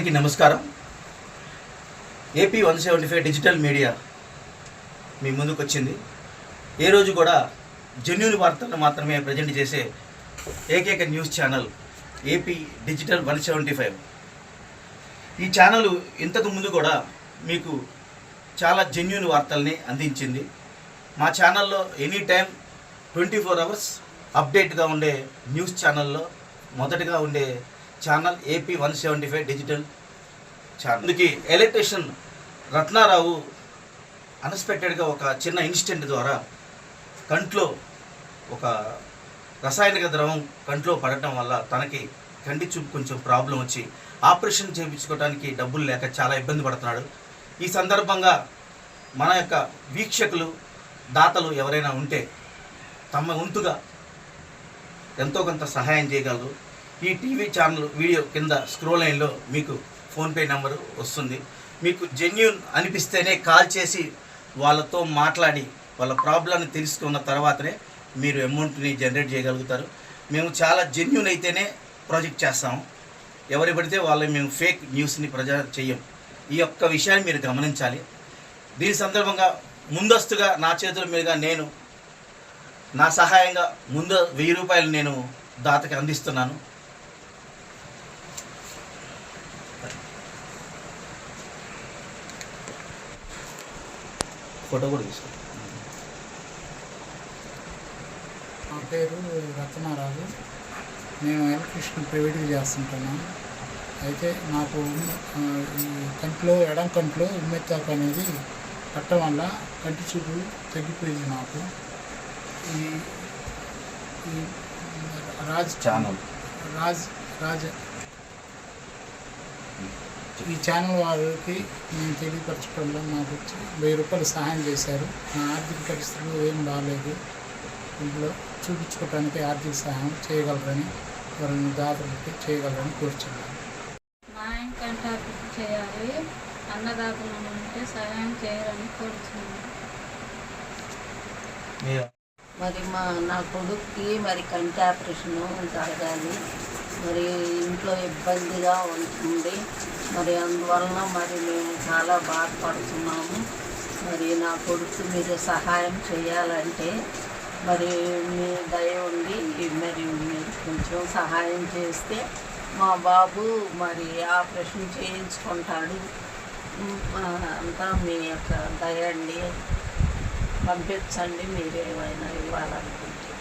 అందరికీ నమస్కారం. AP one seventy five digital media మీ ముందుకు వచ్చింది ఏ రోజు కూడా జెన్యున్ వార్తలను మాత్రమే ప్రజెంట్ చేసే ఏకైక news channel AP digital one seventy five. ఈ ఛానల్ ఇంతకు ముందు కూడా మీకు చాలా జెన్యున్ వార్తల్ని అందించింది. మా ఛానల్లో any time twenty four hours అప్డేట్గా ఉండే న్యూస్ ఛానల్లో మొదటగా ఉండే channel AP one seventy five digital channel. అందుకే ఎలక్ట్రీషియన్ రత్నారావు అన్ఎక్స్పెక్టెడ్గా ఒక చిన్న ఇన్సిడెంట్ ద్వారా కంట్లో ఒక రసాయనిక ద్రవం కంట్లో పడటం వల్ల తనకి కంటి చూపు కొంచెం ప్రాబ్లం వచ్చి ఆపరేషన్ చేయించుకోవడానికి డబ్బులు లేక చాలా ఇబ్బంది పడుతున్నాడు. ఈ సందర్భంగా మన యొక్క వీక్షకులు దాతలు ఎవరైనా ఉంటే తమ వంతుగా ఎంతో కొంత సహాయం చేయగలరు. ఈ టీవీ ఛానల్ వీడియో కింద స్క్రోల్ లైన్లో మీకు ఫోన్పే నెంబరు వస్తుంది. మీకు జెన్యున్ అనిపిస్తేనే కాల్ చేసి వాళ్ళతో మాట్లాడి వాళ్ళ ప్రాబ్లమ్ని తెలుసుకున్న తర్వాతనే మీరు అమౌంట్ని జనరేట్ చేయగలుగుతారు. మేము చాలా జెన్యున్ అయితేనే ప్రాజెక్ట్ చేస్తాము ఎవరు పడితే వాళ్ళ మేము ఫేక్ న్యూస్ని ప్రజా చెయ్యం. ఈ యొక్క విషయాన్ని మీరు గమనించాలి. దీని సందర్భంగా ముందస్తుగా నా చేతుల మీదుగా నేను నా సహాయంగా ముందు వెయ్యి రూపాయలు నేను దాతకి అందిస్తున్నాను. ఫోటో కూడా తీసుకో నా పేరు రత్నారాజు. నేను ఎలక్ట్రిషన్ ప్రైవేట్గా చేస్తుంటున్నాను అయితే నాకు కంట్లో ఎడం కంట్లో ఉమ్మెత్తాకు అనేది పట్టడం వల్ల కంటి చూపు తగ్గిపోయింది నాకు. ఈ రాజ్ ఛానల్ రాజ్ రాజ్ ఈ ఛానల్ వారికి నేను తెలియపరచడంలో నాకు వచ్చి వెయ్యి రూపాయలు సహాయం చేశారు. నా ఆర్థిక పరిస్థితులు ఏం బాగాలేదు ఇంట్లో చూపించుకోవడానికి ఆర్థిక సహాయం చేయగలరని ఎవరైనా దాతలకి చేయగలరని కోరుచున్నాను. మా ఇంకంటే అభివృద్ధి చేయాలి. అన్నదాతలు ఉంటే సహాయం చేయాలని కోరుతున్నాను మీరు? మరి మా నా కొడుక్కి మరి కంటి ఆపరేషన్ జరగాలి. మరి ఇంట్లో ఇబ్బందిగా ఉంటుంది మరి అందువలన మరి మేము చాలా బాధపడుతున్నాము. మరి నా కొడుకు మీరు సహాయం చేయాలంటే మరి మీ దయ ఉండి మరి మీరు కొంచెం సహాయం చేస్తే మా బాబు మరి ఆపరేషన్ చేయించుకుంటాడు. అంతా మీ యొక్క దయ అండి. పంపించండి మీరు ఏమైనా ఇవ్వాలనుకుంటే.